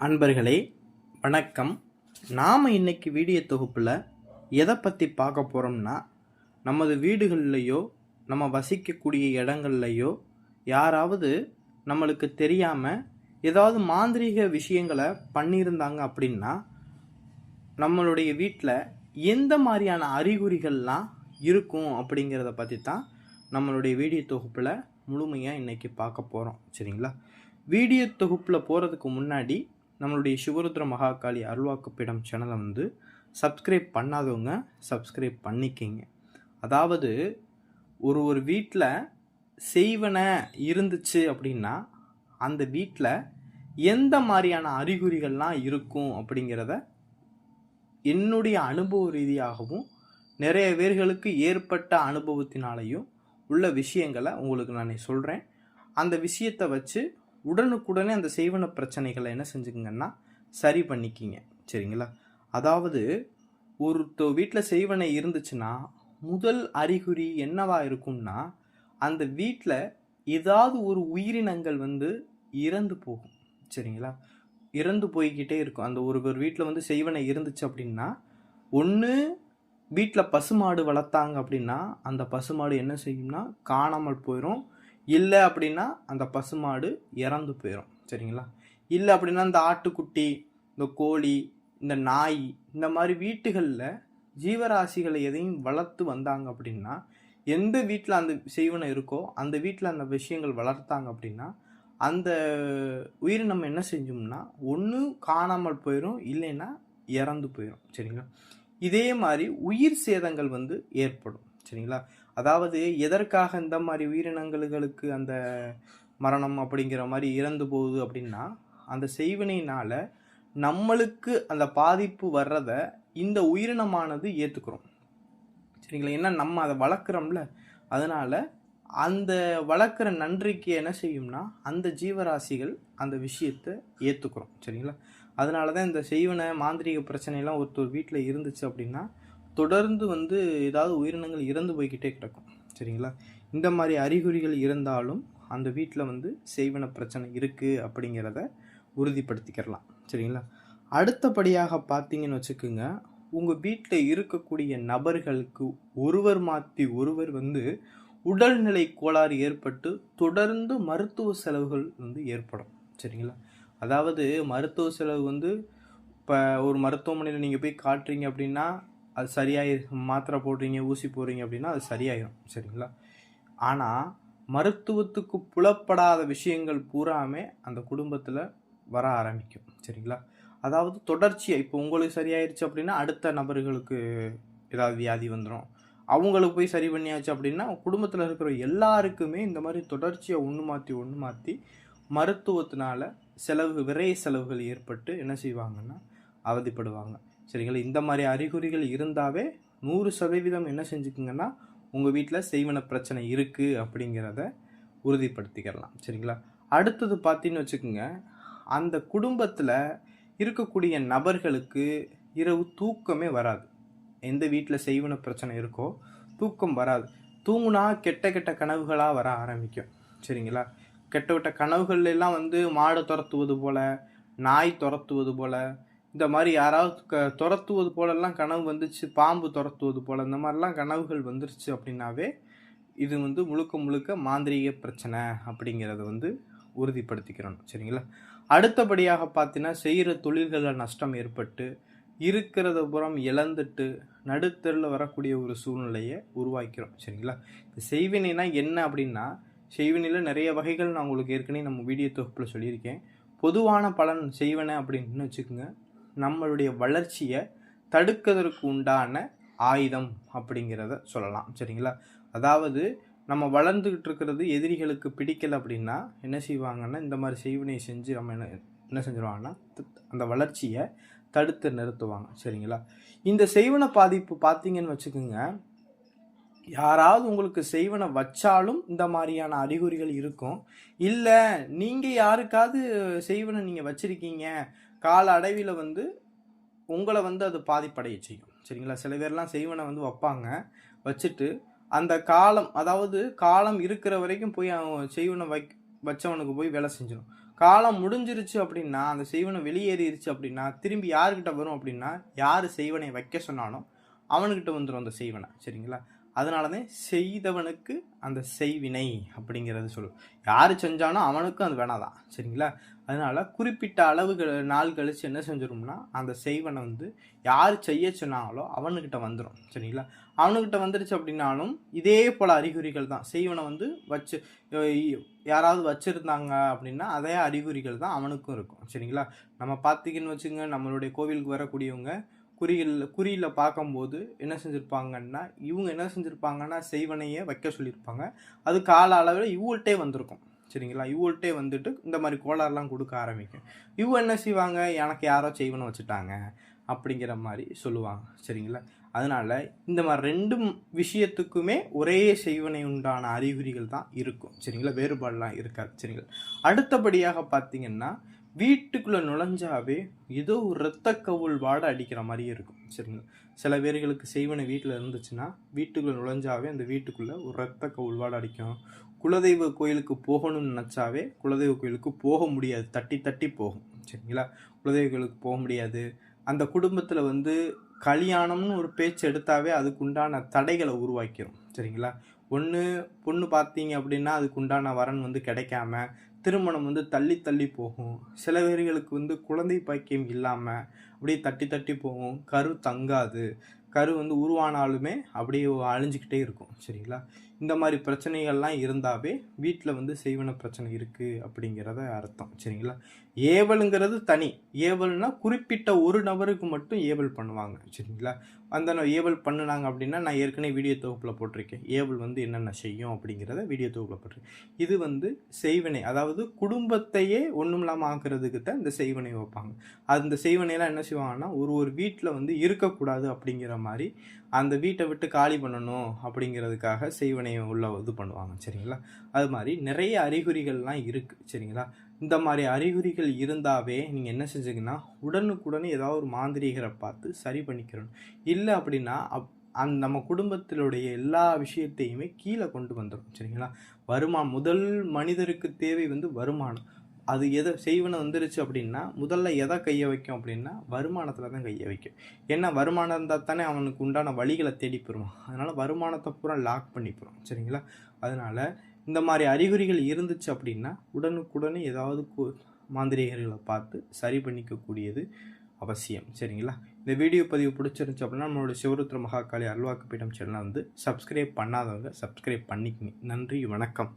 அன்பர்களே வணக்கம். நாம் இன்னைக்கு வீடியோ தொகுப்பில் எதை பற்றி பார்க்க போகிறோம்னா நமது வீடுகள்லையோ நம்ம வசிக்கக்கூடிய இடங்கள்லையோ யாராவது நம்மளுக்கு தெரியாமல் ஏதாவது மாந்திரீக விஷயங்களை பண்ணியிருந்தாங்க அப்படின்னா நம்மளுடைய வீட்டில் எந்த மாதிரியான அறிகுறிகள்லாம் இருக்கும் அப்படிங்கிறத பற்றி தான் நம்மளுடைய வீடியோ தொகுப்பில் முழுமையாக இன்றைக்கி பார்க்க போகிறோம் சரிங்களா? வீடியோ தொகுப்பில் போகிறதுக்கு முன்னாடி நம்மளுடைய சிவருத்ர மகாகாளி அருள்வாக்குப்பிடம் சேனலை வந்து சப்ஸ்கிரைப் பண்ணாதவங்க சப்ஸ்கிரைப் பண்ணிக்கிங்க. அதாவது ஒரு ஒரு வீட்டில் செய்வன இருந்துச்சு அப்படின்னா அந்த வீட்டில் எந்த மாதிரியான அறிகுறிகள்லாம் இருக்கும் அப்படிங்கிறத என்னுடைய அனுபவ ரீதியாகவும் நிறைய பேர்களுக்கு ஏற்பட்ட அனுபவத்தினாலையும் உள்ள விஷயங்களை உங்களுக்கு நான் சொல்கிறேன் அந்த விஷயத்தை வச்சு உடனுக்குடனே அந்த செய்வன பிரச்சனைகளை என்ன செஞ்சுக்கங்கன்னா சரி பண்ணிக்கிங்க. சரிங்களா? அதாவது ஒருத்த வீட்டில் செய்வனை இருந்துச்சுன்னா முதல் அறிகுறி என்னவா இருக்கும்னா அந்த வீட்டில் ஏதாவது ஒரு உயிரினங்கள் வந்து இறந்து போகும். சரிங்களா? இறந்து போய்கிட்டே இருக்கும். அந்த ஒரு ஒரு வீட்டில் வந்து செய்வனை இருந்துச்சு அப்படின்னா ஒன்று வீட்டில் பசுமாடு வளர்த்தாங்க அப்படின்னா அந்த பசுமாடு என்ன செய்யும்னா காணாமல் போயிடும் இல்லை அப்படின்னா அந்த பசுமாடு இறந்து போயிடும் சரிங்களா? இல்லை அப்படின்னா இந்த ஆட்டுக்குட்டி இந்த கோழி இந்த நாய் இந்த மாதிரி வீட்டுகளில் ஜீவராசிகளை எதையும் வளர்த்து வந்தாங்க அப்படின்னா எந்த வீட்டில் அந்த செய்வனை இருக்கோ அந்த வீட்டில் அந்த விஷயங்கள் வளர்த்தாங்க அப்படின்னா அந்த உயிரினம் என்ன செஞ்சோம்னா ஒன்று காணாமல் போயிடும் இல்லைன்னா இறந்து போயிடும் சரிங்களா? இதே மாதிரி உயிர் சேதங்கள் வந்து ஏற்படும். சரிங்களா? அதாவது எதற்காக இந்த மாதிரி உயிரினங்களுக்கு அந்த மரணம் அப்படிங்கிற மாதிரி இறந்து போகுது அப்படின்னா அந்த செய்வினையினால் நம்மளுக்கு அந்த பாதிப்பு வர்றத இந்த உயிரினமானது ஏற்றுக்கிறோம் சரிங்களா? ஏன்னா நம்ம அதை வளர்க்குறோம்ல. அதனால் அந்த வளர்க்குற நன்றிக்கு என்ன செய்யும்னா அந்த ஜீவராசிகள் அந்த விஷயத்தை ஏற்றுக்கிறோம் சரிங்களா? அதனால தான் இந்த செய்வன மாந்திரீக பிரச்சனைலாம் ஒருத்தர் வீட்டில் இருந்துச்சு அப்படின்னா தொடர்ந்து வந்து ஏதாவது உயிரினங்கள் இறந்து போய்கிட்டே கிடக்கும். சரிங்களா? இந்த மாதிரி அறிகுறிகள் இருந்தாலும் அந்த வீட்டில் வந்து செய்வன பிரச்சனை இருக்குது அப்படிங்கிறத உறுதிப்படுத்திக்கிறலாம் சரிங்களா? அடுத்தபடியாக பார்த்தீங்கன்னு வச்சுக்கோங்க உங்கள் வீட்டில் இருக்கக்கூடிய நபர்களுக்கு ஒருவர் மாற்றி ஒருவர் வந்து உடல்நிலை கோளாறு ஏற்பட்டு தொடர்ந்து மருத்துவ செலவுகள் வந்து ஏற்படும். சரிங்களா? அதாவது மருத்துவ செலவு வந்து இப்போ ஒரு மருத்துவமனையில் நீங்கள் போய் காட்டுறீங்க அப்படின்னா அது சரியாயி மாத்திரை போடுறீங்க ஊசி போடுறீங்க அப்படின்னா அது சரியாயிடும் சரிங்களா? ஆனால் மருத்துவத்துக்கு புலப்படாத விஷயங்கள் பூராமே அந்த குடும்பத்தில் வர ஆரம்பிக்கும். சரிங்களா? அதாவது தொடர்ச்சியாக இப்போ உங்களுக்கு சரியாயிருச்சு அப்படின்னா அடுத்த நபர்களுக்கு ஏதாவது வியாதி வந்துடும் அவங்களுக்கு போய் சரி பண்ணியாச்சு அப்படின்னா குடும்பத்தில் இருக்கிற எல்லாருக்குமே இந்த மாதிரி தொடர்ச்சியை ஒன்று மாற்றி ஒன்று மாற்றி மருத்துவத்தினால செலவு விரைய செலவுகள் ஏற்பட்டு என்ன செய்வாங்கன்னா அவதிப்படுவாங்க. சரிங்களா? இந்த மாதிரி அறிகுறிகள் இருந்தாவே நூறு சதவீதம் என்ன செஞ்சுக்குங்கன்னா உங்கள் வீட்டில் செய்வன பிரச்சனை இருக்குது அப்படிங்கிறத உறுதிப்படுத்திக்கலாம். சரிங்களா? அடுத்தது பார்த்தீங்கன்னு வச்சுக்கோங்க அந்த குடும்பத்தில் இருக்கக்கூடிய நபர்களுக்கு இரவு தூக்கமே வராது. எந்த வீட்டில் செய்வன பிரச்சனை இருக்கோ தூக்கம் வராது. தூங்குனா கெட்ட கெட்ட கனவுகளாக வர ஆரம்பிக்கும். சரிங்களா? கெட்ட கெட்ட கனவுகள் எல்லாம் வந்து மாடு துரத்துவது போல் நாய் துரத்துவது போல் இந்த மாதிரி யாராவது க துரத்துவது போலெல்லாம் கனவு வந்துச்சு பாம்பு துரத்துவது போல் இந்த மாதிரிலாம் கனவுகள் வந்துருச்சு அப்படின்னாவே இது வந்து முழுக்க முழுக்க மாந்திரீக பிரச்சனை அப்படிங்கிறத வந்து உறுதிப்படுத்திக்கிறணும் சரிங்களா? அடுத்தபடியாக பார்த்தீங்கன்னா செய்கிற தொழில்களில் நஷ்டம் ஏற்பட்டு இருக்கிறத புறம் இழந்துட்டு நடுத்தரில் வரக்கூடிய ஒரு சூழ்நிலையை உருவாக்கிறோம். சரிங்களா? இந்த செய்வினைனா என்ன அப்படின்னா செய்வினையில் நிறைய வகைகள் நான் உங்களுக்கு ஏற்கனவே நம்ம வீடியோ தொகுப்பில் சொல்லியிருக்கேன். பொதுவான பலன் செய்வன அப்படின்னு வச்சுக்கோங்க. நம்மளுடைய வளர்ச்சியை தடுக்கிறதுக்கு உண்டான ஆயுதம் அப்படிங்கிறத சொல்லலாம். சரிங்களா? அதாவது நம்ம வளர்ந்துக்கிட்டு இருக்கிறது எதிரிகளுக்கு பிடிக்கல அப்படின்னா என்ன செய்வாங்கன்னா இந்த மாதிரி செய்வினை செஞ்சு நம்ம என்ன என்ன செஞ்சிருவாங்கன்னா அந்த வளர்ச்சியை தடுத்து நிறுத்துவாங்க. சரிங்களா? இந்த செய்வன பாதிப்பு பார்த்தீங்கன்னு வச்சுக்கோங்க யாராவது உங்களுக்கு செய்வனை வச்சாலும் இந்த மாதிரியான அறிகுறிகள் இருக்கும். இல்லை நீங்கள் யாருக்காவது செய்வனை நீங்கள் வச்சுருக்கீங்க கால அடைவில் வந்து உங்களை வந்து அது பாதிப்படைய செய்யும். சரிங்களா? சில பேர்லாம் செய்வனை வந்து வைப்பாங்க. வச்சுட்டு அந்த காலம் அதாவது காலம் இருக்கிற வரைக்கும் போய் அவன் செய்வனை வை வச்சவனுக்கு போய் வேலை செஞ்சிடும் காலம் முடிஞ்சிருச்சு அப்படின்னா அந்த செய்வனை வெளியேறிடுச்சு அப்படின்னா திரும்பி யாருக்கிட்ட வரும் அப்படின்னா யார் செய்வனை வைக்க சொன்னாலும் அவனுக்கிட்ட வந்துடும் அந்த செய்வனை. சரிங்களா? அதனால தான் செய்தவனுக்கு அந்த செய்வினை அப்படிங்கிறது சொல்லும் யார் செஞ்சானோ அவனுக்கும் அது வேணாதான். சரிங்களா? அதனால குறிப்பிட்ட அளவுகள் நாள் கழித்து என்ன செஞ்சிடும்னா அந்த செய்வனை வந்து யார் செய்ய சொன்னாங்களோ அவனுக்கிட்ட வந்துடும் சரிங்களா? அவனுக்கிட்ட வந்துருச்சு அப்படின்னாலும் இதே போல் அறிகுறிகள் தான். செய்வனை வந்து வச்சு யாராவது வச்சுருந்தாங்க அப்படின்னா அதே அறிகுறிகள் தான் அவனுக்கும் இருக்கும். சரிங்களா? நம்ம பார்த்திங்கன்னு வச்சுங்க நம்மளுடைய கோவிலுக்கு வரக்கூடியவங்க குறியில் குறியில் பார்க்கும்போது என்ன செஞ்சுருப்பாங்கன்னா இவங்க என்ன செஞ்சுருப்பாங்கன்னா செய்வனையே வைக்க சொல்லியிருப்பாங்க. அது கால அளவில் இவங்கள்ட்டே வந்திருக்கும். சரிங்களா? இவங்கள்ட்டே வந்துட்டு இந்த மாதிரி கோளாறுலாம் கொடுக்க ஆரம்பிக்கும். இவங்க என்ன செய்வாங்க? எனக்கு யாரோ செய்வனை வச்சுட்டாங்க அப்படிங்கிற மாதிரி சொல்லுவாங்க. சரிங்களா? அதனால் இந்த மாதிரி ரெண்டு விஷயத்துக்குமே ஒரே செய்வனை உண்டான அறிகுறிகள் தான் இருக்கும். சரிங்களா? வேறுபாடெலாம் இருக்காது. சரிங்களா? அடுத்தபடியாக பார்த்தீங்கன்னா வீட்டுக்குள்ளே நுழைஞ்சாவே ஏதோ ஒரு இரத்த கவுள் வாடை அடிக்கிற மாதிரியே இருக்கும். சரிங்களா? சில பேர்களுக்கு செய்வனை வீட்டில் இருந்துச்சுன்னா வீட்டுக்குள்ளே நுழைஞ்சாவே அந்த வீட்டுக்குள்ளே ஒரு ரத்த கவுள் வாடை அடிக்கும். குலதெய்வ கோயிலுக்கு போகணும்னு நினச்சாவே குலதெய்வ கோயிலுக்கு போக முடியாது. தட்டி தட்டி போகும். சரிங்களா? குலதெய்வ கோயிலுக்கு போக முடியாது. அந்த குடும்பத்தில் வந்து கல்யாணம்னு ஒரு பேச்சு எடுத்தாவே அதுக்கு உண்டான தடைகளை உருவாக்கிடும் சரிங்களா? ஒன்று பொண்ணு பார்த்தீங்க அப்படின்னா அதுக்கு உண்டான வரன் வந்து கிடைக்காம திருமணம் வந்து தள்ளி தள்ளி போகும். சில பேர்களுக்கு வந்து குழந்தை பாக்கியம் இல்லாமல் அப்படியே தட்டி தட்டி போகும். கரு தங்காது. கரு வந்து உருவானாலுமே அப்படியே அழிஞ்சிக்கிட்டே இருக்கும் சரிங்களா? இந்த மாதிரி பிரச்சனைகள்லாம் இருந்தாவே வீட்டில் வந்து செய்வன பிரச்சனை இருக்குது அப்படிங்கிறத அர்த்தம் சரிங்களா? ஏவலுங்கிறது தனி. ஏவல்னால் குறிப்பிட்ட ஒரு நபருக்கு மட்டும் ஏவல் பண்ணுவாங்க சரிங்களா? அந்த ஏவல் பண்ணுனாங்க அப்படின்னா நான் ஏற்கனவே வீடியோ தொகுப்பில் போட்டிருக்கேன். ஏவல் வந்து என்னென்ன செய்யும் அப்படிங்கிறத வீடியோ தொகுப்பில் போட்டிருக்கேன். இது வந்து செய்வினை அதாவது குடும்பத்தையே ஒன்றும் இல்லாமல் ஆக்குறதுக்கு தான் இந்த செய்வனை வைப்பாங்க. அந்த செய்வனையெல்லாம் என்ன செய்வாங்கன்னா ஒரு ஒரு வீட்டில் வந்து இருக்கக்கூடாது அப்படிங்கிற மாதிரி அந்த வீட்டை விட்டு காலி பண்ணணும் அப்படிங்கிறதுக்காக செய்வனையை உள்ள இது பண்ணுவாங்க சரிங்களா? அது மாதிரி நிறைய அறிகுறிகள்லாம் இருக்குது சரிங்களா? இந்த மாதிரி அறிகுறிகள் இருந்தாவே நீங்கள் என்ன செஞ்சீங்கன்னா உடனுக்குடனே ஏதாவது ஒரு மாந்திரீகரை பார்த்து சரி பண்ணிக்கிறணும். இல்லை அப்படின்னா அப் அந்த நம்ம குடும்பத்தினுடைய எல்லா விஷயத்தையுமே கீழே கொண்டு வந்துடும் சரிங்களா? வருமானம் முதல் மனிதருக்கு தேவை வந்து வருமானம். அது எதை செய்வன வந்துருச்சு அப்படின்னா முதல்ல எதை கையை வைக்கும் அப்படின்னா வருமானத்தில் தான் கையை வைக்கும். ஏன்னா வருமானம் இருந்தால் தானே அவனுக்கு உண்டான வழிகளை தேடி பெறுவான். அதனால் வருமானத்தை பூரா லாக் பண்ணி போகிறோம் சரிங்களா? அதனால் இந்த மாதிரி அறிகுறிகள் இருந்துச்சு அப்படின்னா உடனுக்குடனே ஏதாவது மாந்திரிகர்களை பார்த்து சரி பண்ணிக்கக்கூடியது அவசியம். சரிங்களா? இந்த வீடியோ பதிவு பிடிச்சிருந்துச்சு அப்படின்னா நம்மளோட சிவருத்ர மகாகாளி அல்வாக்கு பீடம் சேனலை வந்து சப்ஸ்கிரைப் பண்ணாதவங்க சப்ஸ்கிரைப் பண்ணிக்கங்க. நன்றி வணக்கம்.